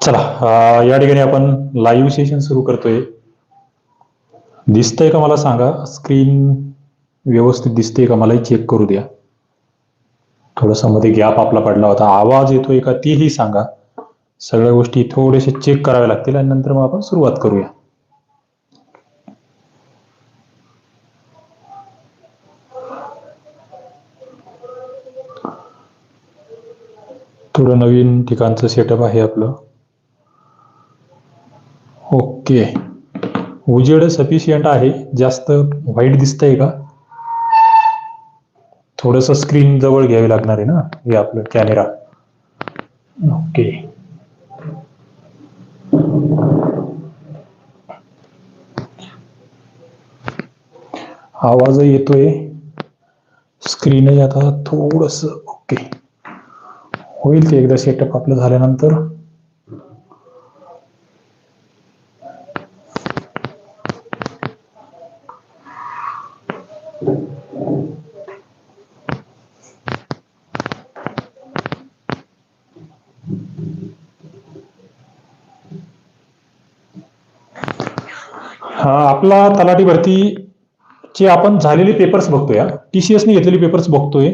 चला या ठिकाणी आपण लाईव्ह सेशन सुरू करतोय. दिसतंय का मला सांगा? स्क्रीन व्यवस्थित दिसते का? मलाही चेक करू द्या. थोडासा मध्ये गॅप आपला पडला होता. आवाज येतोय का तीही सांगा. सगळ्या गोष्टी थोडेसे चेक कराव्या लागतील आणि नंतर मग आपण सुरुवात करूया. थोडं नवीन ठिकाणचं सेटअप आहे आपलं. ओके. उजेड सफिशियंट आहे. जास्त व्हाईट दिसतंय का? थोडस स्क्रीन जवळ घ्यावी लागणार ना, हे आपलं कॅमेरा ओके. आवाज़ येतोय. स्क्रीनही आता थोडस, ओके. होईल ते एकदा सेटअप आपलं आपला तलाठी चे आपण झालेले पेपर्स बघतोय. टी सी ने घेतलेले पेपर्स बघतोय.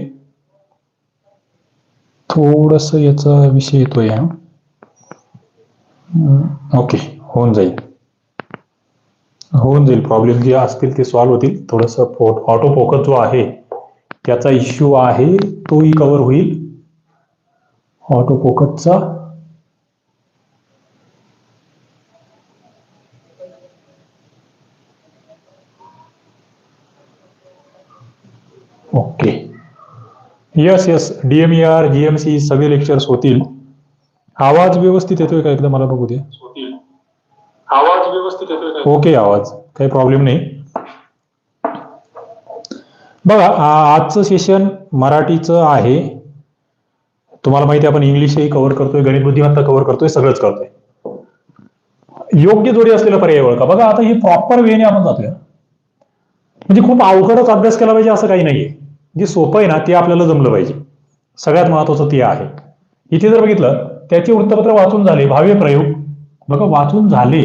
थोडस याचा विषय येतोय हा. ओके होऊन जाईल. होऊन जाईल. प्रॉब्लेम जे असतील ते सॉल्व्ह होतील. थोडस ऑटो फोकस जो आहे त्याचा इश्यू आहे तोही कव्हर होईल. Auto फोकसचा okay yes yes DMER GMC सगळे लेक्चर्स होतील. आवाज व्यवस्थित येतोय का एकदा मला बघू दे. आवाज व्यवस्थित येतोय का? ओके आवाज. काही प्रॉब्लेम नाही. बघा आजचं सेशन मराठीचं आहे. तुम्हाला माहिती आहे आपण इंग्लिशही कव्हर करतोय गणित बुद्धिमत्ता कव्हर करतोय सगळंच करतोय. योग्य जोडी असलेला पर्याय ओळखा. बघा आता हे प्रॉपर वेने आपण जातोय. म्हणजे खूप अवघडच अभ्यास केला पाहिजे असं काही नाहीये. जे सोपं आहे ना ते आपल्याला जमलं पाहिजे. सगळ्यात महत्वाचं ते आहे. इथे जर बघितलं त्याचे वृत्तपत्र वाचून झाले भाव्य प्रयोग. बघा वाचून झाले.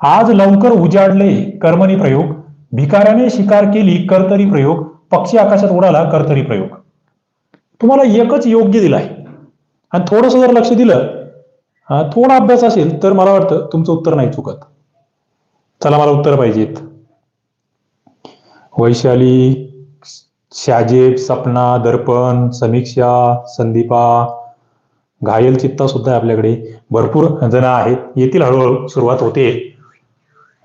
आज लवकर उजाडले कर्मणी प्रयोग. भिकाऱ्याने शिकार केली कर्तरी प्रयोग. पक्षी आकाशात उडाला कर्तरी प्रयोग. तुम्हाला एकच योग्य दिलाय आणि थोडस जर लक्ष दिलं थोडा अभ्यास असेल तर मला वाटतं तुमचं उत्तर नाही चुकत. चला मला उत्तर पाहिजेत. वैशाली शाजेब सपना दर्पण समीक्षा संदीपा घायल चित्ता सुद्धा आपल्याकडे. भरपूर जण आहेत. येथील हळूहळू. सुरुवात होते.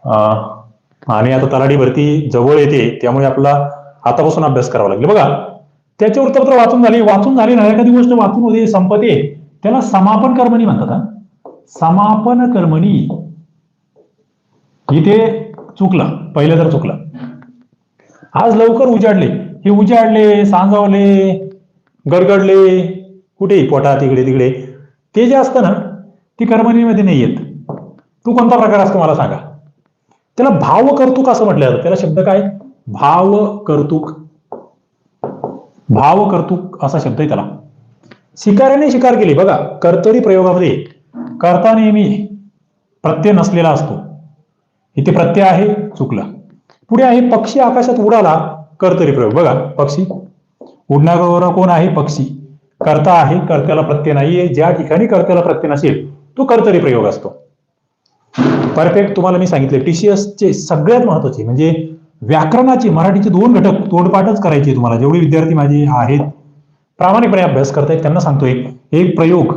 अं, आणि आता तलाठी भरती जवळ येते. त्यामुळे आपला आतापासून अभ्यास करावा लागेल. बघा त्याचे वृत्तपत्र वाचून झाले. वाचून झाले ना एखादी गोष्ट वाचून होते संपते. त्याला समापन कर्मणी म्हणतात समापन कर्मणी इथे चुकलं. पहिलं तर चुकलं. आज लवकर उजाडले. हे उजाडले सांजावले गडगडले कुठेही पोटात तिकडे तिकडे. ते जे असतं ना ती कर्मणीमध्ये नाही येत. तू कोणता प्रकार असतो मला सांगा. त्याला भाव कर्तुक असं म्हटलं जातं. त्याला शब्द काय? भाव कर्तुक भाव कर्तुक असा शब्द आहे त्याला. शिकाऱ्याने शिकार केली. बघा कर्तरी प्रयोगामध्ये कर्ता नेहमी प्रत्यय नसलेला असतो. इथे प्रत्यय आहे चुकला. पुढे आहे पक्षी आकाशात उडाला कर्तरी प्रयोग. बघा पक्षी. उडणारा कोण आहे? पक्षी. कर्ता आहे कर्त्याला प्रत्यय नाहीये. ज्या ठिकाणी कर्त्याला प्रत्यय नसेल तो कर्तरी प्रयोग असतो. परफेक्ट तुम्हाला मी सांगितले. टीसीएस चे सगळ्यात महत्त्वाचे म्हणजे व्याकरणाचे मराठीचे दोन घटक तोडपाठच करायचे तुम्हाला. जेवढे विद्यार्थी माझे आहेत प्रामाणिकपणे अभ्यास करतायत त्यांना सांगतोय एक. प्रयोग.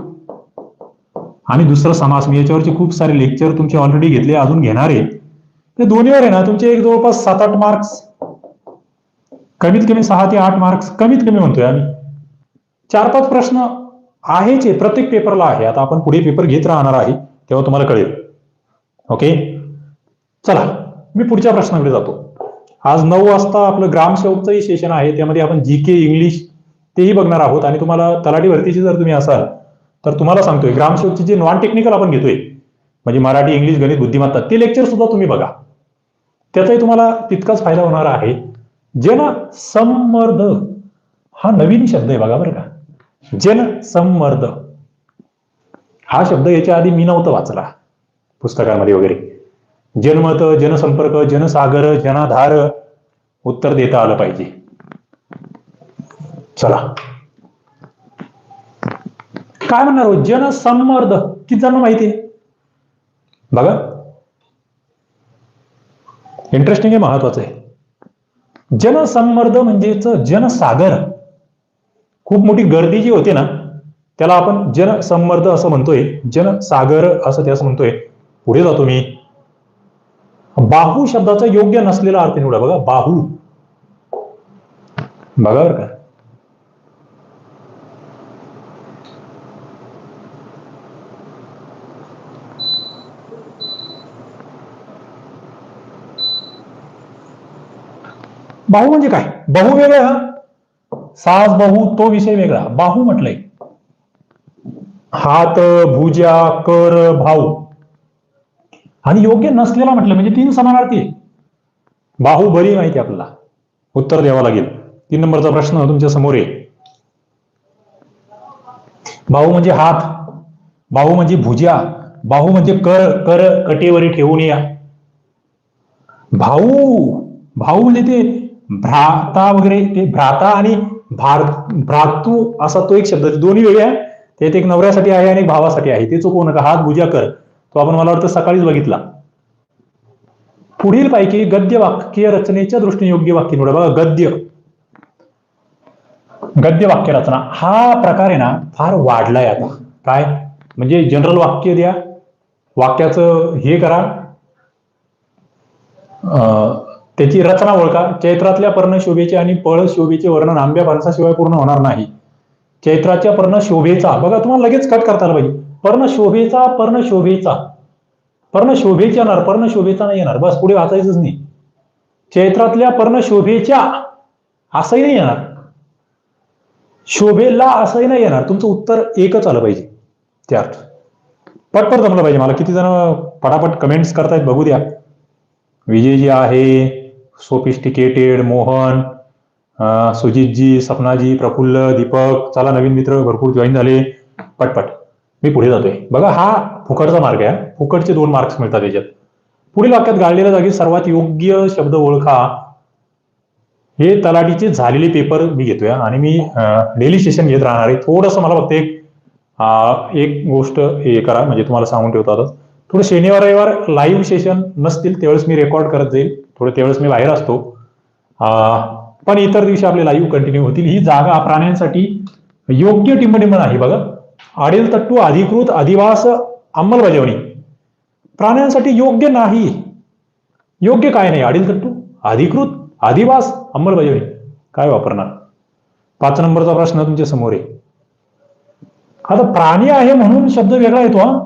आणि दुसरं समास. मी याच्यावरचे खूप सारे लेक्चर तुमचे ऑलरेडी घेतले अजून घेणार. आहे ते दोन्हीवर आहे ना तुमचे एक जवळपास सात आठ मार्क्स कमीत कमी सहा ते आठ मार्क्स कमीत कमी म्हणतोय आम्ही. चार पाच प्रश्न आहेच आहे प्रत्येक पेपरला आहे. आता आपण पुढे पेपर घेत राहणार आहे तेव्हा तुम्हाला कळेल. ओके चला मी पुढच्या प्रश्नाकडे जातो. आज नऊ वाजता आपलं ग्रामसेवकचंही सेशन आहे त्यामध्ये आपण जी के इंग्लिश तेही बघणार आहोत. आणि तुम्हाला तलाठी भरतीची जर तुम्ही असाल तर तुम्हाला सांगतोय ग्रामसेवकचे जे नॉन टेक्निकल आपण घेतोय म्हणजे मराठी इंग्लिश गणित बुद्धिमत्ता ते लेक्चर सुद्धा तुम्ही बघा. त्याचाही तुम्हाला तितकाच फायदा होणार आहे. जन संमर्द हा नवीन शब्द आहे बघा बरं का. जन संमर्द हा शब्द याच्या आधी मी नव्हता वाचला पुस्तकामध्ये वगैरे. जनमत जनसंपर्क जनसागर जनाधार उत्तर देता आलं पाहिजे. चला. काय म्हणणार हो? जनसंमर्द. किती जण माहिती आहे? बघा. इंटरेस्टिंग आहे महत्वाचं आहे. जनसंमर्द म्हणजेच जनसागर. खूप मोठी गर्दी जी होते ना त्याला आपण जनसंमर्द असं म्हणतोय. जनसागर असं ते असं म्हणतोय. पुढे जातो मी बाहू शब्दाचा योग्य नसलेला अर्थ निवडा बघा. बाहू. बघा बरं का. बाहू म्हणजे काय? बहु वेगळा सास बहु तो विषय वेगळा. बाहू म्हटलंय. हात भुजा कर भाऊ. आणि योग्य नसलेला म्हटलं म्हणजे तीन समानार्थी आहे. बाहू बरी माहिती आपल्याला. उत्तर द्यावं लागेल. तीन नंबरचा प्रश्न तुमच्यासमोर आहे. भाऊ म्हणजे हात बाहू म्हणजे भुजा बाहू म्हणजे कर कर कटेवरी ठेवून या. भाऊ भाऊ म्हणजे ते भ्राता वगैरे ते भ्राता आणि भारत भ्रातू असा तो एक शब्द दोन्ही वेगळे आहे त्यात एक नवऱ्यासाठी आहे आणि एक भावासाठी आहे. ते चुकवू नका. हात भुजा कर. तो आपण मला वाटतं सकाळीच बघितला. पुढील पैकी गद्य वाक्य रचनेच्या दृष्टीने योग्य वाक्य निवडा बघा गद्य. गद्य वाक्य रचना. हा प्रकार आहे ना फार वाढलाय आता. काय? म्हणजे जनरल वाक्य द्या. वाक्याचं हे करा. अं, त्याची रचना ओळखा. चैत्रातल्या पर्ण शोभेचे आणि पळ शोभेचे वर्णन आंब्या फणसाशिवाय पूर्ण होणार नाही. चैत्राच्या पर्ण शोभेचा बघा तुम्हाला लगेच कट करता आलं पाहिजे पर्ण शोभेचा पर्ण शोभेचा. पर्ण शोभेचे येणार पर्ण शोभेचा नाही येणार. बस पुढे वाचायचंच नाही. चैत्रातल्या पर्ण शोभेच्या असंही नाही येणार. शोभेला असंही नाही येणार. तुमचं उत्तर एकच आलं पाहिजे. त्यात अर्थ. पटपट जमलं पाहिजे मला. किती जण पटापट कमेंट्स करतायत बघू द्या. विजयजी आहे. सोफिस्टिकेटेड मोहन सुजितजी सपनाजी प्रफुल्ल दीपक चला नवीन मित्र भरपूर जॉईन झाले. पटपट. मी पुढे जातोय. बघा हा फुकटचा मार्ग आहे. फुकटचे दोन मार्क्स मिळतात त्याच्यात पुढील वाक्यात गाळलेल्या जागी सर्वात योग्य शब्द ओळखा. हे तलाठीचे झालेले पेपर मी घेतोय आणि मी डेली सेशन घेत राहणार आहे. थोडंसं मला फक्त एक एक गोष्ट हे करा. म्हणजे तुम्हाला सांगून ठेवतातच थोडं शनिवार रविवार लाईव्ह सेशन नसतील त्यावेळेस मी रेकॉर्ड करत जाईल. थोडं त्यावेळेस मी बाहेर असतो. पण इतर दिवशी आपले लाईव्ह कंटिन्यू होतील. ही जागा प्राण्यांसाठी योग्य टिंबटिंबण आहे बघा. आडेल तट्टू अधिकृत अधिवास अंमलबजावणी. प्राण्यांसाठी योग्य नाही. योग्य काय नाही? आडील तट्टू अधिकृत अधिवास अंमलबजावणी. काय वापरणार? पाच नंबरचा प्रश्न तुमच्यासमोर आहे. आता प्राणी आहे म्हणून शब्द वेगळा येतो हा.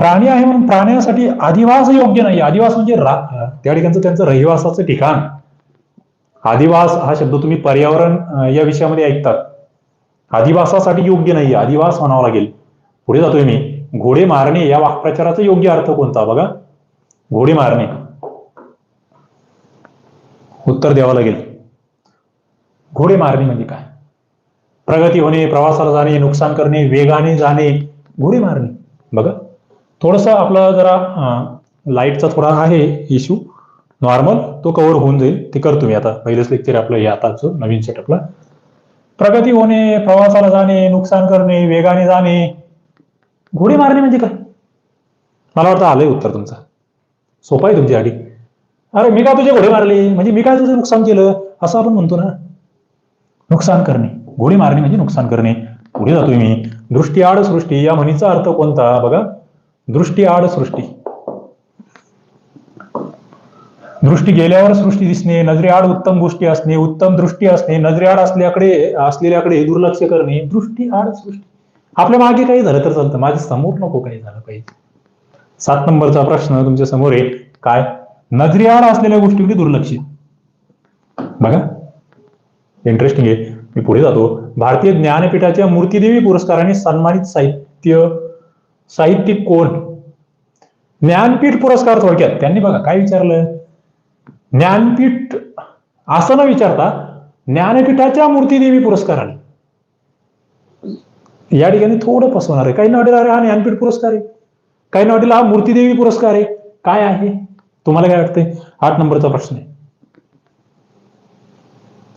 प्राणी आहे म्हणून प्राण्यांसाठी अधिवास योग्य नाही अधिवास म्हणजे रा- त्या ठिकाणचं त्यांचं रहिवासाचं ठिकाण. आदिवास हा शब्द तुम्ही पर्यावरण या विषयामध्ये ऐकतात. आदिवासासाठी योग्य नाही आदिवास म्हणावा लागेल. पुढे जातोय मी. घोडे मारणे या वाक्प्रचाराचा योग्य अर्थ कोणता? बघा. घोडे मारणे. उत्तर द्यावं लागेल. घोडे मारणे म्हणजे काय? प्रगती होणे प्रवासाला जाणे नुकसान करणे वेगाने जाणे. घोडे मारणे. बघा. थोडस आपला जरा लाईटचा थोडा आहे इश्यू नॉर्मल तो कव्हर होऊन जाईल. ते करतो मी आता. पहिलंच लेक्चर आपलं हे आताचं नवीन सेटअपला प्रगती होणे प्रवासाला जाणे नुकसान करणे वेगाने जाणे. घोडी मारणे म्हणजे काय? मला वाटतं आलंय उत्तर तुमचं. सोपं आहे तुमच्यासाठी अरे मी काय तुझे घोडे मारले? म्हणजे मी काय तुझं नुकसान केलं? असं आपण म्हणतो ना. नुकसान करणे. घोडी मारणे म्हणजे नुकसान करणे. पुढे जातोय मी. दृष्टी आड सृष्टी या म्हणीचा अर्थ कोणता? बघा. दृष्टी आड सृष्टी. दृष्टी गेल्यावर सृष्टी दिसणे नजरेआड उत्तम गोष्टी असणे उत्तम दृष्टी असणे नजरेआड असल्याकडे असलेल्याकडे दुर्लक्ष करणे दृष्टी आड सृष्टी. आपल्या मागे काही झालं तर चालतं. माझ्यासमोर नको काही झालं पाहिजे. सात नंबरचा प्रश्न तुमच्यासमोर आहे. काय? नजरेआड असलेल्या गोष्टीकडे दुर्लक्षित बघा. इंटरेस्टिंग आहे. मी पुढे जातो. भारतीय ज्ञानपीठाच्या मूर्तीदेवी पुरस्काराने सन्मानित साहित्य साहित्यिक कोण? ज्ञानपीठ पुरस्कार थोडक्यात. त्यांनी बघा काय विचारलं? ज्ञानपीठ असं न विचारता ज्ञानपीठाच्या मूर्तीदेवी पुरस्काराने या ठिकाणी थोडं फसवणार आहे. काही वाटेल अरे हा ज्ञानपीठ पुरस्कार आहे. काही वाटेल हा मूर्तीदेवी पुरस्कार आहे. काय आहे? तुम्हाला काय वाटतंय? आठ नंबरचा प्रश्न आहे.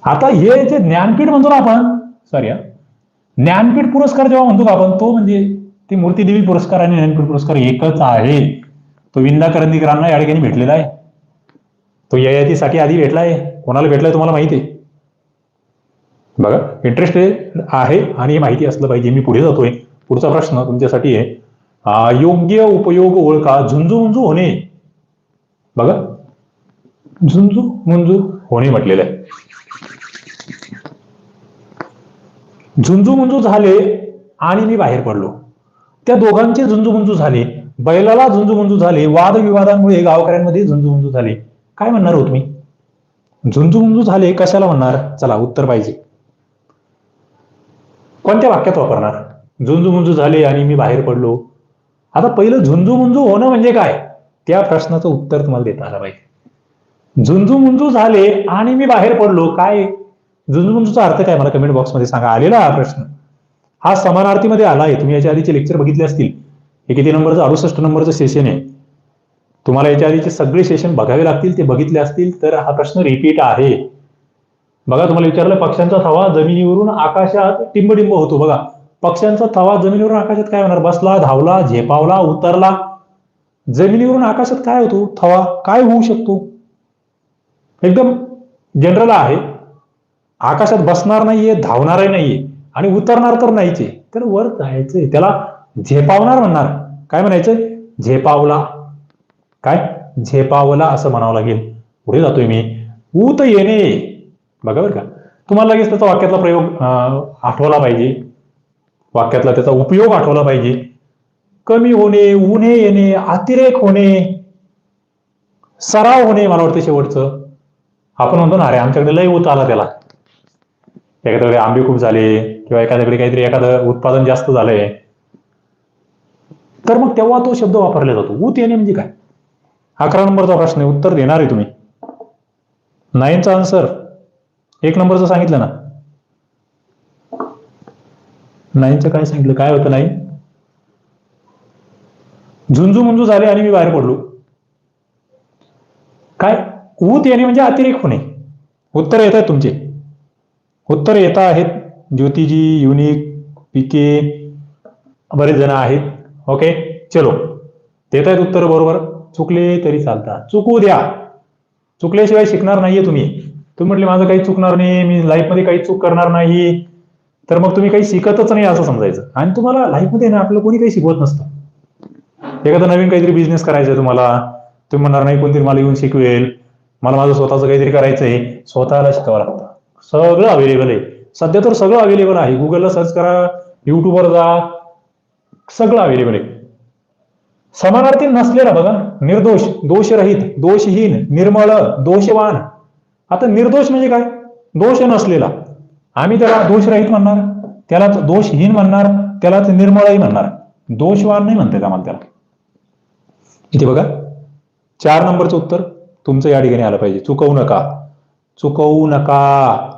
आता हे जे ज्ञानपीठ म्हणतो ना आपण सॉरी ज्ञानपीठ पुरस्कार जेव्हा म्हणतो का आपण तो म्हणजे ती मूर्तीदेवी पुरस्कार आणि ज्ञानपीठ पुरस्कार एकच आहे. तो विंदा करंदीकरांना या ठिकाणी भेटलेला आहे. तो ययातीसाठी आधी भेटलाय. कोणाला भेटलाय तुम्हाला माहिती आहे? बघा इंटरेस्ट आहे आणि हे माहिती असलं पाहिजे. मी पुढे जातोय. पुढचा प्रश्न तुमच्यासाठी आहे. योग्य उपयोग ओळखा. झुंजू मुंजू होणे. बघा. झुंजू मुंजू होणे म्हटलेलं आहे. झुंजू मुंजू झाले आणि मी बाहेर पडलो. त्या दोघांचे झुंजू झाले. बैलाला झुंजू झाले. वादविवादांमुळे गावकऱ्यांमध्ये झुंजू झाले. काय म्हणणार हो तुम्ही? झुंजू झाले कशाला म्हणणार? चला उत्तर पाहिजे. कोणत्या वाक्यात वापरणार? झुंजूमुंजू झाले आणि मी बाहेर पडलो. आता पहिलं झुंजूमुंजू होणं म्हणजे काय? त्या प्रश्नाचं उत्तर तुम्हाला देता आलं पाहिजे. झुंजूमुंजू झाले आणि मी बाहेर पडलो. काय? झुंजू मुंजूचा अर्थ काय? मला कमेंट बॉक्समध्ये सांगा. आलेला हा प्रश्न. हा समानार्थीमध्ये आला आहे. तुम्ही याच्या आधीचे लेक्चर बघितले असतील. हे किती नंबरचं अडुसष्ट नंबरचं सेशन आहे. तुम्हाला याच्या आधीचे सगळे सेशन बघावे लागतील ते बघितले असतील तर हा प्रश्न रिपीट आहे. बघा तुम्हाला विचारलं पक्ष्यांचा थवा जमिनीवरून आकाशात टिंबडिंब होतो. बघा पक्ष्यांचा थवा जमिनीवरून आकाशात काय होणार? बसला धावला झेपावला उतरला. जमिनीवरून आकाशात काय होतो? थवा काय होऊ शकतो? एकदम जनरल आहे. आकाशात बसणार नाहीये धावणारही नाहीये. आणि उतरणार तर नाहीचे. तर वर जायचे. त्याला झेपावणार म्हणणार. काय म्हणायचं? झेपावला. काय? झेपावला असं म्हणावं लागेल. पुढे जातोय मी. ऊत येणे. बघा बरं का. तुम्हाला लगेच त्याचा वाक्यातला प्रयोग आठवला पाहिजे. वाक्यातला त्याचा उपयोग आठवला पाहिजे. कमी होणे उन्हे येणे अतिरेक होणे सराव होणे मला वाटतं शेवटचं. आपण म्हणतो ना अरे आमच्याकडे लय ऊत आला त्याला. एखाद्याकडे आंबे खूप झाले. किंवा एखाद्याकडे काहीतरी एखादं उत्पादन जास्त झालंय तर मग तेव्हा तो शब्द वापरला जातो. ऊत येणे म्हणजे काय? अकरा नंबरचा प्रश्न आहे. उत्तर देणार आहे तुम्ही. नाईनचा आन्सर एक नंबरचं सांगितलं ना? नाईनचं काय सांगितलं? काय होतं नाईन? झुंजू मुंजू झाले आणि मी बाहेर पडलो. काय? ऊत येणे म्हणजे अतिरेक होणे. उत्तर येत आहेत तुमचे. उत्तर येत आहेत ज्योतिजी युनिक पिके बरेच जण आहेत. ओके चलो. देत आहेत उत्तर बरोबर. चुकले तरी चालतात. चुकू द्या. चुकल्याशिवाय शिकणार नाहीये तुम्ही. तुम्ही म्हटले माझं काही चुकणार नाही. मी लाईफमध्ये काही चूक करणार नाही. तर मग तुम्ही काही शिकतच नाही असं समजायचं. आणि तुम्हाला लाईफमध्ये ना आपलं कोणी काही शिकवत नसतं. एखादा नवीन काहीतरी बिझनेस करायचा आहे तुम्हाला. तुम्ही म्हणणार नाही कोणतरी मला येऊन शिकवेल. मला माझं स्वतःचं काहीतरी करायचंय. स्वतःला शिकावं लागतं. सगळं अवेलेबल आहे. सध्या तर सगळं अवेलेबल आहे. गुगलला सर्च करा युट्यूबवर जा. सगळं अवेलेबल आहे. समानार्थी नसलेला बघा निर्दोष दोषरहित दोषहीन निर्मळ दोषवान. आता निर्दोष म्हणजे काय? दोष नसलेला. आम्ही त्याला दोषरहित म्हणणार त्यालाच दोषहीन म्हणणार त्यालाच निर्मळही म्हणणार. दोषवान नाही म्हणतात आम्हाला त्याला. इथे बघा. चार नंबरचं उत्तर तुमचं या ठिकाणी आलं पाहिजे. चुकवू नका. चुकवू नका.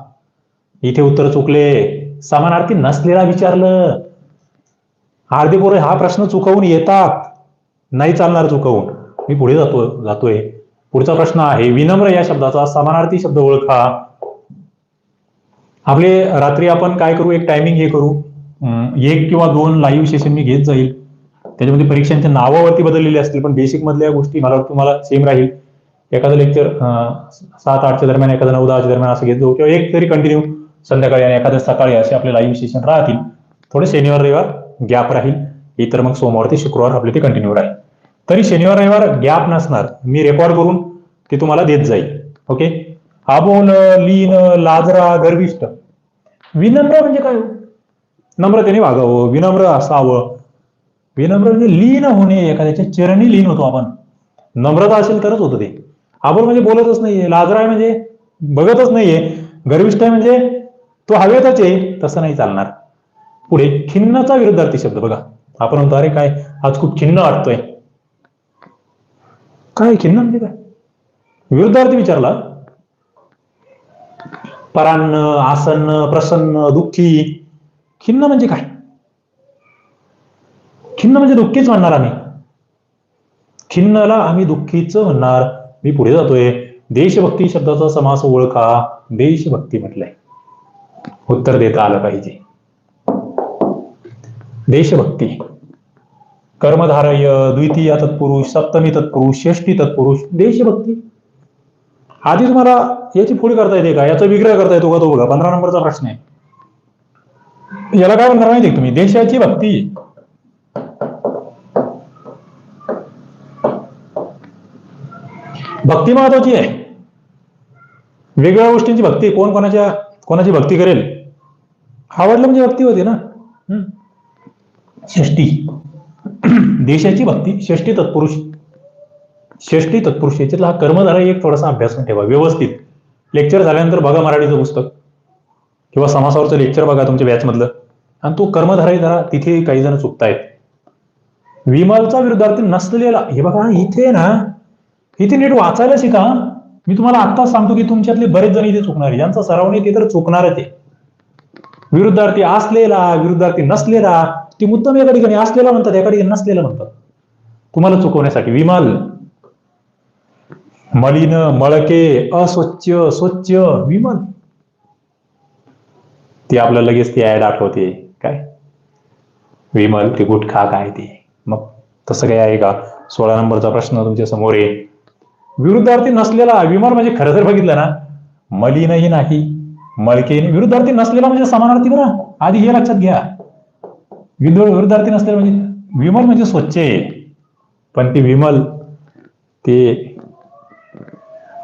इथे उत्तर चुकले. समानार्थी नसलेला विचारलं. अर्धे पोरं हा प्रश्न चुकवून येतात. नाही चालणार चुकवून. मी पुढे जातो जातोय. पुढचा प्रश्न आहे विनम्र या शब्दाचा समानार्थी शब्द ओळखा. आपले रात्री आपण काय करू? एक टायमिंग हे करू. एक किंवा दोन लाईव्ह सेशन मी घेत जाईल. त्याच्यामध्ये परीक्षांच्या नावावरती बदललेले असतील पण बेसिक मधल्या गोष्टी मला वाटतं तुम्हाला सेम राहील. एखादं लेक्चर सात आठच्या दरम्यान एखादं नऊ दहाच्या दरम्यान असं घेत जाऊ किंवा एक तरी कंटिन्यू संध्याकाळी आणि एखाद्या सकाळी असे आपले लाईव्ह सेशन राहतील. थोडे शनिवार रविवार गॅप राहील. इतर मग सोमवार ते शुक्रवार आपले ते कंटिन्यू राहील. तरी शनिवार रविवार गॅप नसणार. मी रेकॉर्ड करून ते तुम्हाला देत जाईल. ओके आबोल लीन लाजरा गर्विष्ट. विनम्र म्हणजे काय हो? नम्रतेने वागावं विनम्र असावं. विनम्र म्हणजे लीन होणे एखाद्याच्या चरणी लीन होतो आपण. नम्रता असेल तरच होतं ते. आबोल म्हणजे बोलतच नाहीये. लाजरा आहे म्हणजे बघतच नाहीये. गर्विष्ठ आहे म्हणजे तो हवेतच आहे तसं नाही चालणार. पुढे खिन्नचा विरुद्धार्थी शब्द बघा. आपण म्हणतो अरे काय आज खूप खिन्न वाटतोय. काय खिन्न म्हणजे काय? विरुद्धार्थी विचारला परान्न आसन्न प्रसन्न दुःखी खिन्न म्हणजे काय? खिन्न म्हणजे दुःखीच म्हणणार आम्ही. खिन्नला आम्ही दुःखीच म्हणणार. मी पुढे जातोय. देशभक्ती शब्दाचा समास ओळखा देशभक्ती म्हटलंय. उत्तर देता आलं पाहिजे. देशभक्ती. कर्मधारय द्वितीय तत्पुरुष सप्तमी तत्पुरुष षष्टी तत्पुरुष देशभक्ती. आधी तुम्हाला याची पुढे करता येते का? याचा विग्रह करता येतो का तो बघा? पंधरा नंबरचा प्रश्न आहे. याला काय म्हणणार माहिती तुम्ही? देशाची भक्ती. भक्ती महत्वाची आहे. वेगवेगळ्या गोष्टींची भक्ती. कोण कोणाच्या कोणाची भक्ती करेल? आवडलं म्हणजे भक्ती होती ना? हम्म. षष्टी देशाची भक्ती षष्टी तत्पुरुष षष्टी तत्पुरुष याच्यातला हा कर्मधारा एक थोडासा अभ्यास ठेवा व्यवस्थित. लेक्चर झाल्यानंतर बघा मराठीचं पुस्तक. किंवा समासावरचं लेक्चर बघा तुमच्या बॅच मधलं आणि तो कर्मधाराही जरा तिथे काही जण चुकतायत. विमलचा विरुद्धार्थी नसलेला हे बघा इथे ना? इथे नीट वाचायला शिका मी तुम्हाला आत्ताच सांगतो की तुमच्यातले बरेच जण इथे चुकणार आहे. ज्यांचा सराव नाही ते तर चुकणारच आहे. विरुद्धार्थी असलेला विरुद्धार्थी नसलेला ती मुद्दाम एका ठिकाणी असलेला म्हणतात एका ठिकाणी नसलेला म्हणतात. तुम्हाला चुकवण्यासाठी विमल. मलिन मळके अस्वच्छ स्वच्छ विमल. ती आपल्याला लगेच ती ऍड आठवते काय? विमल ते गुटखा काय ते? मग तसं काय आहे का? सोळा नंबरचा प्रश्न तुमच्यासमोर आहे. विरुद्धार्थी नसलेला विमल म्हणजे खरं तर बघितलं ना मलिनही नाही. मलकेने विरुद्धार्थी नसलेला म्हणजे समानार्थी बरं. आधी हे लक्षात घ्या. विदु- विरुद्धार्थी नसलेला म्हणजे विमल म्हणजे स्वच्छ आहे. पण ते विमल ते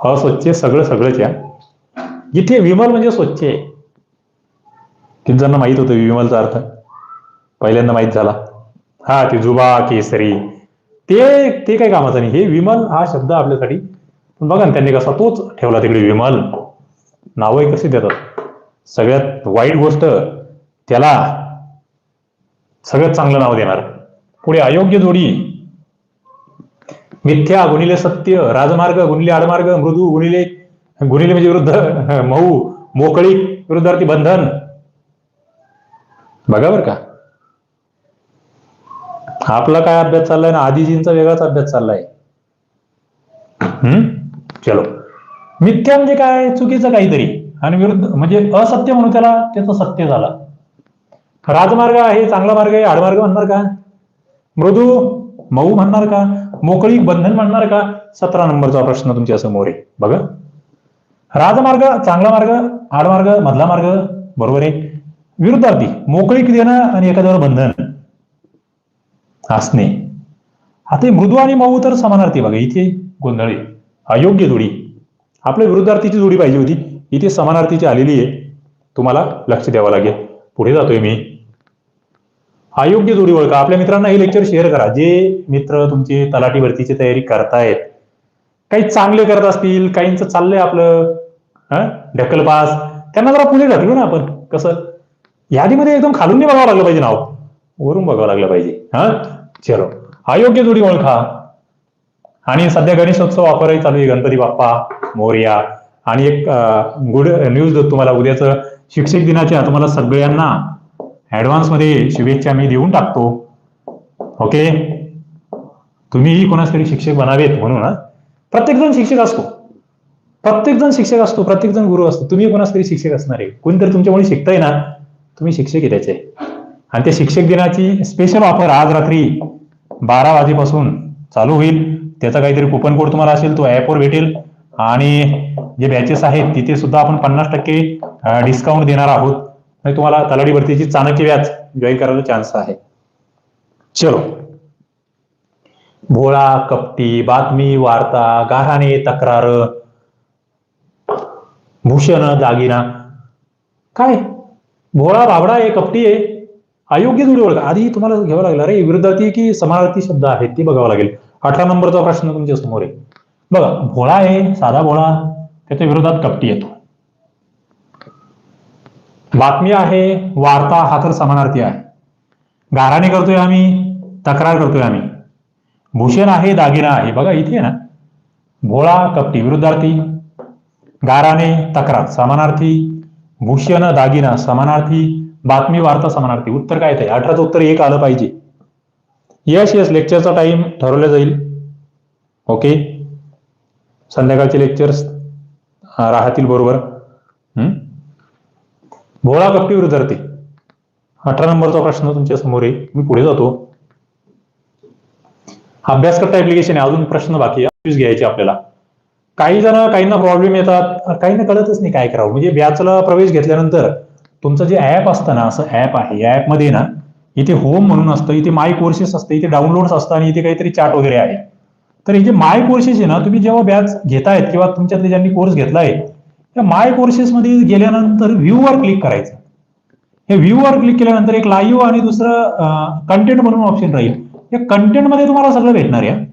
अस्वच्छ सगळं सगळंच या इथे विमल म्हणजे स्वच्छ आहे. किती जणांना माहीत होतं विमलचा अर्थ. पहिल्यांदा माहीत झाला. हा ते जुबा केसरी. ते ते काही कामाचं नाही. हे विमल हा शब्द आपल्यासाठी. पण बघा ना त्यांनी कसा तोच ठेवला तिकडे विमल. नावही कशी देतात? सगळ्यात वाईट गोष्ट त्याला सगळ्यात चांगलं नाव देणार. पुढे अयोग्य जोडी. मिथ्या गुणिले सत्य राजमार्ग गुणिले आडमार्ग मृदू गुणिले गुणिले म्हणजे विरुद्ध मऊ मोकळी विरुद्धार्थी बंधन. बघा बर का. आपला काय अभ्यास चाललाय ना? आदिजींचा वेगळाच अभ्यास चाललाय. हम्म? चलो. मिथ्या म्हणजे काय चुकीचं काहीतरी? आणि विरुद्ध म्हणजे असत्य म्हणून त्याला त्याचं सत्य झालं. राजमार्ग आहे चांगला मार्ग आहे आडमार्ग म्हणणार का? मृदू मऊ म्हणणार का? मोकळी बंधन म्हणणार का? सतरा नंबरचा प्रश्न तुमच्यासमोर आहे. बघा. राजमार्ग चांगला मार्ग आडमार्ग मधला मार्ग बरोबर आहे. विरुद्धार्थी मोकळीक देणं आणि एखाद्यावर बंधन. असणे आता मृदू आणि मऊ तर समानार्थी बघा इथे गोंधळ आहे. अयोग्य जोडी. आपल्या विरुद्धार्थीची जोडी पाहिजे होती. इथे समानार्थीची आलेली आहे. तुम्हाला लक्ष द्यावं लागेल. पुढे जातोय मी. अयोग्य जोडी ओळखा. आपल्या मित्रांना हे लेक्चर शेअर करा. जे मित्र तुमचे तलाठी भरतीची तयारी करतायत काही चांगले करत असतील काहींचं चाललंय आपलं ढकलपास त्यांना जरा पुढे ढकलू ना आपण. कसं? यादीमध्ये एकदम खालून नाही बघावं लागलं पाहिजे नाव. वरून बघावं लागलं पाहिजे. हा? चलो. अयोग्य जोडी ओळखा. आणि सध्या गणेशोत्सव ऑफरही चालू आहे. गणपती बाप्पा मोर्या आणि एक गुड न्यूज देतो तुम्हाला उद्याचं शिक्षक दिनाच्या तुम्हाला सगळ्यांना ऍडव्हान्समध्ये शुभेच्छा मी देऊन टाकतो. ओके तुम्हीही कोणाच तरी शिक्षक बनावेत म्हणून प्रत्येकजण प्रत्येक जण शिक्षक असतो. प्रत्येक जण शिक्षक असतो. प्रत्येक जण गुरु असतो. तुम्ही कोणाचतरी शिक्षक असणार आहे? कोणीतरी तुमच्यामुळे शिकताय ना? तुम्ही शिक्षक आहे त्याचे. आणि त्या शिक्षक दिनाची स्पेशल ऑफर आज रात्री बारा वाजेपासून चालू होईल. त्याचा काहीतरी कुपन कोड तुम्हाला असेल तो ऍपवर भेटेल. आणि जे बॅचेस आहेत तिथे सुद्धा आपण पन्नास टक्के डिस्काउंट देणार आहोत. आणि तुम्हाला तलाठी भरतीची चाणक्य व्याज जॉईन करायला चान्स आहे. चलो. भोळा कपटी बातमी वार्ता गाराणे तक्रार भूषण दागिना. काय? भोळा बाबडा आहे कपटी आहे. अयोग्य जोडी ओळख आधी तुम्हाला घ्यावं लागलं. अरे विरुद्धार्थी की समानार्थी शब्द आहेत ती बघावं लागेल. अठरा नंबरचा प्रश्न तुमच्यासमोर आहे. बघा भोळा आहे साधा भोळा त्याच्या विरोधात कपटी येतो. बातमी आहे वार्ता हा तर समानार्थी आहे. गाराने करतोय आम्ही तक्रार करतोय आम्ही. भूषण आहे दागिना आहे. बघा इथे आहे ना. भोळा कपटी विरुद्धार्थी. गाराने तक्रार समानार्थी. भूषण दागिना समानार्थी. बातमी वार्ता समानार्थी. उत्तर काय आहे अठराचं उत्तर एक आलं पाहिजे. यस यस लेक्चरचा टाइम ठरवला जाईल. ओके संध्याकाळचे लेक्चर्स राहतील बरोबर. भोळा कपटी विरुद्धार्थी अठरा नंबरचा प्रश्न तुमच्यासमोर आहे. मी पुढे जातो. अभ्यास करता ऍप्लिकेशन आहे. अजून प्रश्न बाकी आहे. घ्यायचे आपल्याला. काही जण काहींना प्रॉब्लेम येतात. काहींना कळतच नाही काय करावं. म्हणजे बॅचला प्रवेश घेतल्यानंतर तुमचं जे ऍप असतं ना असं ऍप आहे. या ऍपमध्ये ना इथे होम म्हणून असतं इथे माय कोर्सेस असतं इथे डाउनलोड्स असतं आणि इथे काहीतरी चार्ट वगैरे आहे. तर हे जे माय कोर्सेस आहे ना तुम्ही जेव्हा बॅच घेतायत किंवा तुमच्यातले ज्यांनी कोर्स घेतलाय त्या माय कोर्सेसमध्ये गेल्यानंतर व्ह्यूवर क्लिक करायचं. हे व्ह्यूवर क्लिक केल्यानंतर एक लाईव्ह आणि दुसरं कंटेंट म्हणून ऑप्शन राहील. या कंटेंटमध्ये तुम्हाला सगळं भेटणार आहे.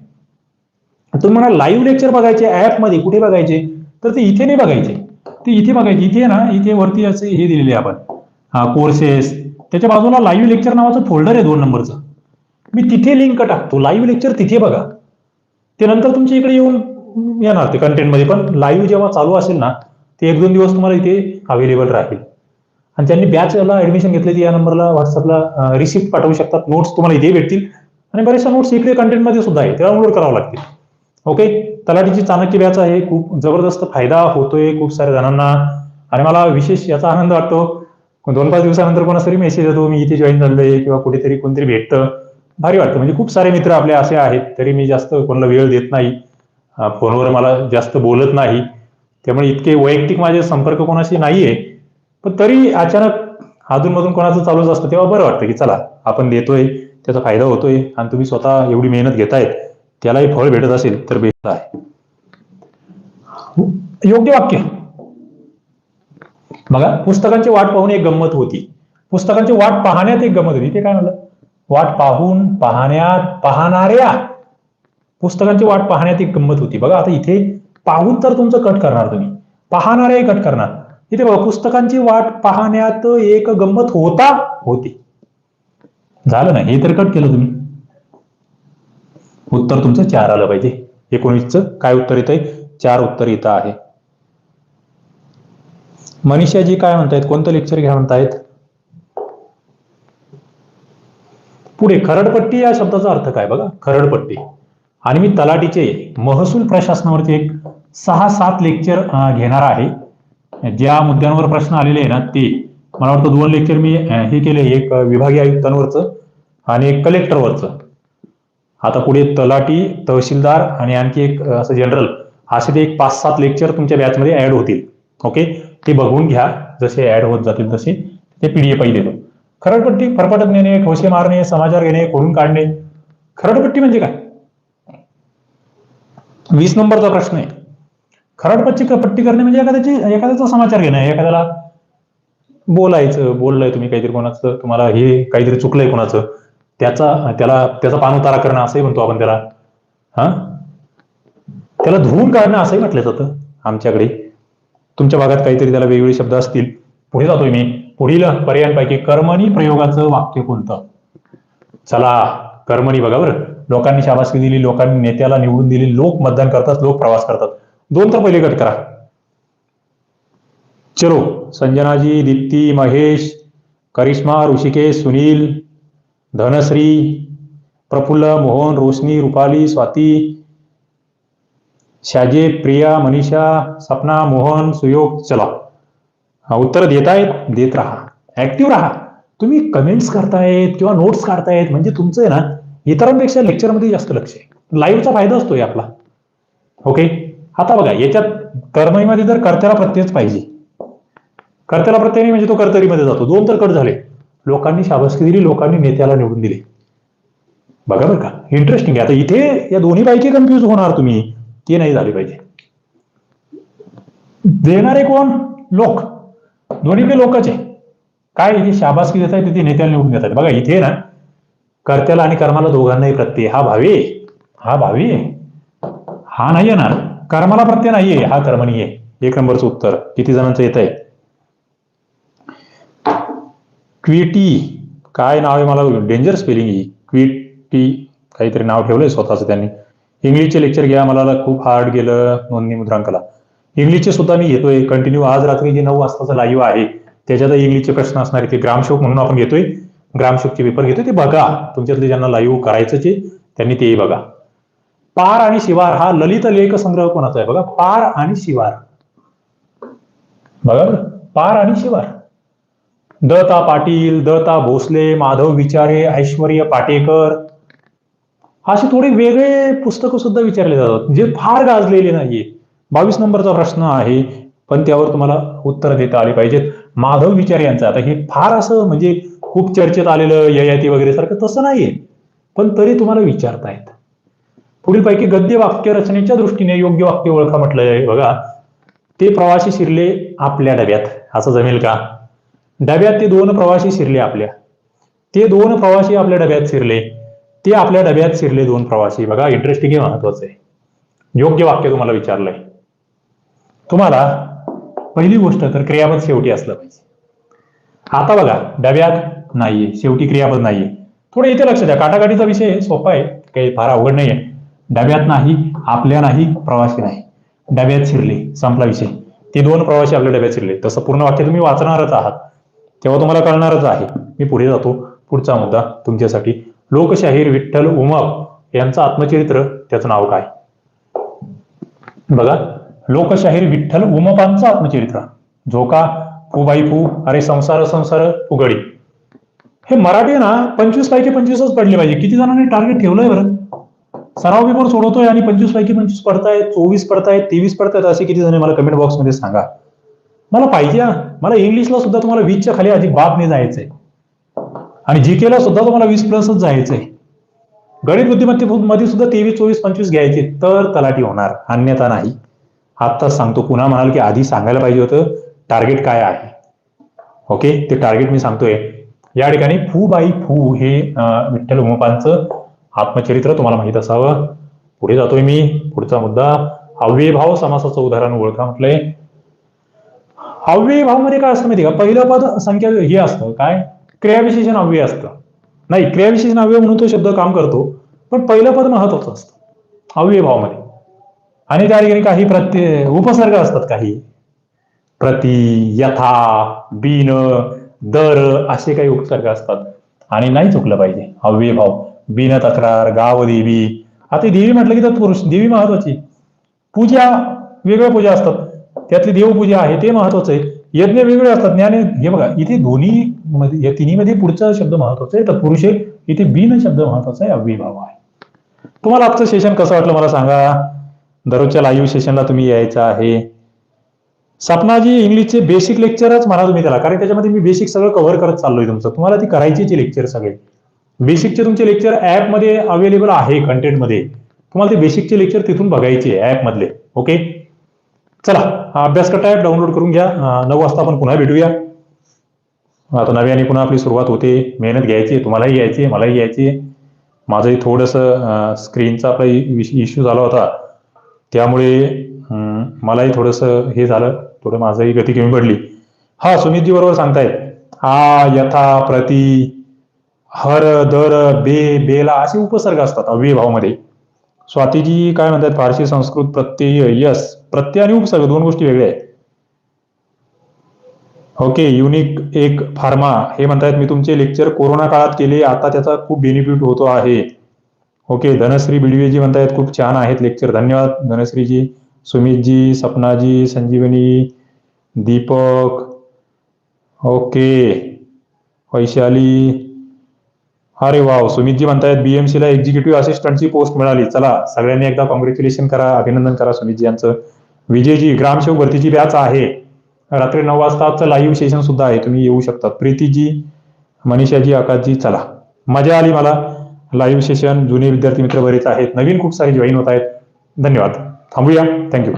तुम्ही लाईव्ह लेक्चर बघायचे ऍपमध्ये कुठे बघायचे तर ते इथे नाही बघायचे. ते इथे बघायचे. इथे ना इथे वरती असे हे दिलेले आपण. कोर्सेस त्याच्या बाजूला लाईव्ह लेक्चर नावाचं फोल्डर आहे दोन नंबरचं मी तिथे लिंक टाकतो. लाईव्ह लेक्चर तिथे बघा. ते नंतर तुमच्या इकडे येऊन येणार ते कंटेंटमध्ये पण लाईव्ह जेव्हा चालू असेल ना ते एक दोन दिवस तुम्हाला इथे अवेलेबल राहील. आणि त्यांनी बॅचला ऍडमिशन घेतली ती या नंबरला व्हॉट्सअपला रिसिप्ट पाठवू शकतात. नोट्स तुम्हाला इथे भेटतील. आणि बरेचशा नोट्स इकडे कंटेंटमध्ये सुद्धा आहे ते डाउनलोड करावं लागतील. ओके तलाठीची चाणक्य बॅच आहे. खूप जबरदस्त फायदा होतोय खूप साऱ्या जणांना. आणि मला विशेष याचा आनंद वाटतो दोन पाच दिवसानंतर कोणासरी तरी मेसेज येतो मी इथे जॉईन झालोय किंवा कुठेतरी कोणतरी भेटतं. भारी वाटतं. म्हणजे खूप सारे मित्र आपले असे आहेत तरी मी जास्त कोणाला वेळ देत नाही. फोनवर मला जास्त बोलत नाही. त्यामुळे इतके वैयक्तिक माझे संपर्क कोणाशी नाहीये. पण तरी अचानक अधूनमधून कोणाचं चालूच असतं तेव्हा बरं वाटतं की चला आपण देतोय त्याचा फायदा होतोय आणि तुम्ही स्वतः एवढी मेहनत घेतायत त्यालाही फळ भेटत असेल तर बेस्ट आहे. योग्य वाक्य. बघा पुस्तकांची वाट पाहून एक गंमत होती. पुस्तकांची वाट पाहण्यात एक गंमत होती. ते काय म्हणलं? वाट पाहून पाहण्यात पाहणाऱ्या. पुस्तकांची वाट पाहण्यात एक गंमत होती. बघा आता इथे पाहून तर तुमचं कट करणार तुम्ही. पाहणारे कट करणार. इथे बघा पुस्तकांची वाट पाहण्यात एक गंमत होता होती. झालं ना? हे तर कट केलं तुम्ही. उत्तर तुमचं चार आलं पाहिजे. एकोणीसचं काय उत्तर येत आहे चार उत्तर इथं आहे. मनीषाजी काय म्हणतायत? कोणतं लेक्चर घ्या म्हणतायत? पुढे खरडपट्टी या शब्दाचा अर्थ काय बघा? खरडपट्टी. आणि मी तलाटीचे महसूल प्रशासनावरती एक सहा सात लेक्चर घेणार आहे. ज्या मुद्द्यांवर प्रश्न आलेले आहे ना ते मला वाटतं दोन लेक्चर मी हे केले. एक विभागीय आयुक्तांवरचं आणि एक कलेक्टरवरचं आता पुढे तलाटी तहसीलदार आणि आणखी एक असं जनरल असे ते एक पाच सात लेक्चर तुमच्या बॅचमध्ये ऍड होतील. ओके ते बघून घ्या जसे ऍड होत जातील तसे ते पीडीएफ देतो. खरडपट्टी फरफटत नेणे ठोसे मारणे समाचार घेणे खोडून काढणे. खरडपट्टी म्हणजे काय? वीस नंबरचा प्रश्न आहे. खरडपट्टी पट्टी करणे म्हणजे एखाद्याची एखाद्याचा समाचार घेणं एखाद्याला बोलायचं बोललंय तुम्ही काहीतरी कोणाचं तुम्हाला हे काहीतरी चुकलंय कोणाचं त्याचा त्याला त्याचा पानउतारा करणं असंही म्हणतो आपण त्याला. हा? त्याला धुवून काढणं असंही म्हटलं जातं आमच्याकडे. तुमच्या भागात काहीतरी त्याला वेगवेगळे शब्द असतील. पुढे जातोय मी. पुढील पर्यायांपैकी कर्मणी प्रयोगाचं वाक्य कोणतं? चला कर्मणी बघा बरं. लोकांनी शाबासकी दिली लोकांनी नेत्याला निवडून दिली लोक मतदान करतात लोक प्रवास करतात. दोन तर पहिले गट करा. चलो संजनाजी दीप्ती महेश करिश्मा ऋषिकेश सुनील धनश्री प्रफुल्ल मोहन रोशनी रुपाली स्वाती शाजे प्रिया मनीषा सपना मोहन सुयोग चला. हा, उत्तर देत आहेत देत राहा. ऍक्टिव्ह राहा. तुम्ही कमेंट्स करतायत किंवा नोट्स काढतायत म्हणजे तुमचं आहे ना इतरांपेक्षा लेक्चरमध्ये जास्त लक्ष आहे. लाईव्हचा फायदा असतोय आपला. ओके आता बघा याच्यात कर्मईमध्ये तर कर्त्याला प्रत्ययच पाहिजे. कर्त्याला प्रत्यय म्हणजे तो कर्तरीमध्ये जातो. दोन तर कट झाले. लोकांनी शाबासकी दिली लोकांनी नेत्याला निवडून दिले. बघा बरं का. इंटरेस्टिंग आहे. आता इथे या दोन्ही पैकी कन्फ्युज होणार तुम्ही. ती नाही झाले पाहिजे. देणारे कोण? लोक. दोन्हीकडे लोकच आहे. काय इथे शाबासकी देत आहे ते नेत्याला निवडून देतात बघा इथे ना कर्त्याला आणि कर्माला दोघांनाही प्रत्यय. हा भावी हा भावी आहे. हा नाही येणार. कर्माला प्रत्यय नाहीये. हा कर्मणी आहे. एक नंबरचं उत्तर. किती जणांचं येत आहे क्विटी. काय नाव आहे मला? डेंजर स्पेलिंग ही. क्विटी. काहीतरी नाव ठेवलंय स्वतःच त्यांनी. इंग्लिशचे लेक्चर घ्या मला खूप हार्ड गेलं नोंदणी मुद्रांकाला. इंग्लिशचे सुद्धा मी घेतोय कंटिन्यू आज रात्री जे नऊ वाजताचं लाईव्ह आहे त्याच्यात इंग्लिशचे प्रश्न असणार आहे ते ग्रामशोक म्हणून आपण घेतोय. ग्रामशोकचे पेपर घेतोय ते बघा. तुमच्यातले ज्यांना लाईव्ह करायचं त्यांनी तेही बघा. पार आणि शिवार हा ललित लेख संग्रह कोणाचा आहे? बघा पार आणि शिवार. बघा पार आणि शिवार. दता पाटील दता भोसले माधव विचारे ऐश्वर्य पाटेकर असे थोडे वेगळे पुस्तकं सुद्धा विचारले जातात जे फार गाजलेले नाहीये. बावीस नंबरचा प्रश्न आहे पण त्यावर तुम्हाला उत्तर देता आली पाहिजेत. माधव विचार यांचं आता हे फार असं म्हणजे खूप चर्चेत आलेलं ययाती वगैरे सारखं तसं नाहीये. पण तरी तुम्हाला विचारतायत. पुढील पैकी गद्य वाक्य रचनेच्या दृष्टीने योग्य वाक्य ओळखा म्हटलंय बघा ते प्रवासी शिरले आपल्या डब्यात. असं जमेल का? डब्यात ते दोन प्रवासी शिरले आपल्या. ते दोन प्रवासी आपल्या डब्यात शिरले. ते आपल्या डब्यात शिरले दोन प्रवासी. बघा इंटरेस्टिंग हे महत्वाचं आहे. योग्य वाक्य तुम्हाला विचारलंय. तुम्हाला पहिली गोष्ट तर क्रियापद शेवटी असलं पाहिजे. आता बघा डब्यात नाहीये शेवटी क्रियापद नाहीये. थोडं इथे लक्ष द्या. काटाकाटीचा विषय सोपा आहे काही फार अवघड नाहीये. डब्यात नाही आपल्या नाही प्रवासी नाही. डब्यात शिरले संपला विषय. ते दोन प्रवासी आपल्या डब्यात शिरले. तसं पूर्ण वाक्य तुम्ही वाचणारच आहात. तेव्हा तुम्हाला कळणारच आहे. मी पुढे जातो. पुढचा मुद्दा तुमच्यासाठी. लोकशाहीर विठ्ठल उमप यांचं आत्मचरित्र त्याचं नाव काय? बघा लोकशाहीर विठ्ठल उमपांचं आत्मचरित्र. झोका फुबाई फू अरे संसार संसार उघडी. हे मराठी ना पंचवीस पैकी पंचवीसच पडले पाहिजे. किती जणांनी टार्गेट ठेवलंय बरं? सराव पेपर सोडवतोय आणि पंचवीस पैकी पंचवीस पडतायत चोवीस पडतायत तेवीस पडतायत असे किती जण मला कमेंट बॉक्समध्ये सांगा. मला पाहिजे मला इंग्लिशला सुद्धा तुम्हाला वीसच्या खाली अजिबात नाही जायचंय. आणि जी केला सुद्धा तुम्हाला वीस प्लसच जायचंय. गणित बुद्धिमत्तेमध्ये सुद्धा तेवीस चोवीस पंचवीस घ्यायचे तर तलाठी होणार. अन्यथा नाही. आत्ताच सांगतो. पुन्हा म्हणाल की आधी सांगायला पाहिजे होतं टार्गेट काय आहे? ओके ते टार्गेट मी सांगतोय. या ठिकाणी फू बाई फू हे विठ्ठल उमपांचं आत्मचरित्र तुम्हाला माहीत असावं. पुढे जातोय मी. पुढचा मुद्दा. अव्ययभाव समासाचं उदाहरण ओळखा म्हटलंय. अव्ययभावमध्ये काय असतं माहिती का? पहिलं पद संख्या हे असतं. काय? क्रियाविशेषण अव्यय असतं. नाही क्रियाविशेषण अव्यय म्हणून तो शब्द काम करतो पण पहिलं पद महत्वाचं असतं. अव्ययभावामध्ये आणि त्या ठिकाणी काही प्रत्ये उपसर्ग असतात काही. प्रति यथा बिन दर असे काही उपसर्ग असतात. आणि नाही चुकलं पाहिजे. अव्ययभाव बिन तक्रार गाव देवी. आता देवी म्हटलं की तर पुरुष देवी महत्वाची पूजा वेगळ्या पूजा असतात. त्यातली देवपूजा आहे ते महत्वाचं आहे. यज्ञ वेगळे असतात. ज्ञान हे बघा इथे दोन्ही मध्ये या तिन्हीमध्ये पुढचा शब्द महत्त्वाचा आहे. तत्पुरुष आहे इथे बिन शब्द महत्त्वाचा आहे अव्ययभाव आहे. तुम्हाला आजचं सेशन कसं वाटलं मला सांगा. दररोजच्या लाईव्ह सेशनला तुम्ही यायचं आहे. सपनाजी इंग्लिशचे बेसिक लेक्चरच म्हणा तुम्ही त्याला. कारण त्याच्यामध्ये मी बेसिक सगळं कव्हर करत चाललोय तुमचं. तुम्हाला ती करायची लेक्चर सगळे. बेसिकचे तुमचे लेक्चरमध्ये अवेलेबल आहे कंटेंटमध्ये तुम्हाला ते बेसिकचे लेक्चर तिथून बघायचे ऍप मधले. ओके चला हा अभ्यास कटा ऍप डाउनलोड करून घ्या. नऊ वाजता आपण पुन्हा भेटूया. आता नव्याने पुन्हा आपली सुरुवात होते. मेहनत घ्यायची तुम्हालाही घ्यायची मलाही घ्यायची माझंही थोडंसं स्क्रीनचा आपला इश्यू झाला होता. त्यामुळे मलाही थोडंसं हे झालं. थोडं माझंही गती कमी पडली. हा सुमितजी बरोबर सांगतायत. आ यथा प्रति हर दर बे बेला असे उपसर्ग असतात अव्ययभावामध्ये. स्वातीजी काय म्हणतात फारसी संस्कृत प्रत्यय यस प्रत्यय आणि उपसर्ग दोन गोष्टी वेगळ्या आहेत. ओके युनिक एक फार्मा हे म्हणतायत मी तुमचे लेक्चर कोरोना काळात केले आता त्याचा खूप बेनिफिट होतो आहे. ओके धनश्री बिडवेजी म्हणतायत खूप छान आहेत लेक्चर धन्यवाद. धनश्रीजी सुमितजी सपनाजी संजीवनी दीपक. ओके वैशाली अरे वाव सुमितजी म्हणतायत बीएमसी ला एक्झिक्युटिव्ह असिस्टंटची पोस्ट मिळाली. चला सगळ्यांनी एकदा कॉंग्रॅच्युलेशन करा अभिनंदन करा सुमितजी यांचं. विजयजी ग्रामसेवक भरतीची बॅच आहे. रात्री नऊ वाजता आजचं लाईव्ह सेशन सुद्धा आहे. तुम्ही येऊ शकता. प्रीतीजी मनीषाजी आकाशजी चला. मजा आली मला. लाईव्ह सेशन जुने विद्यार्थी मित्र बरेच आहेत. नवीन खूप सारे जॉईन होत आहेत. धन्यवाद. थांबूया. थँक्यू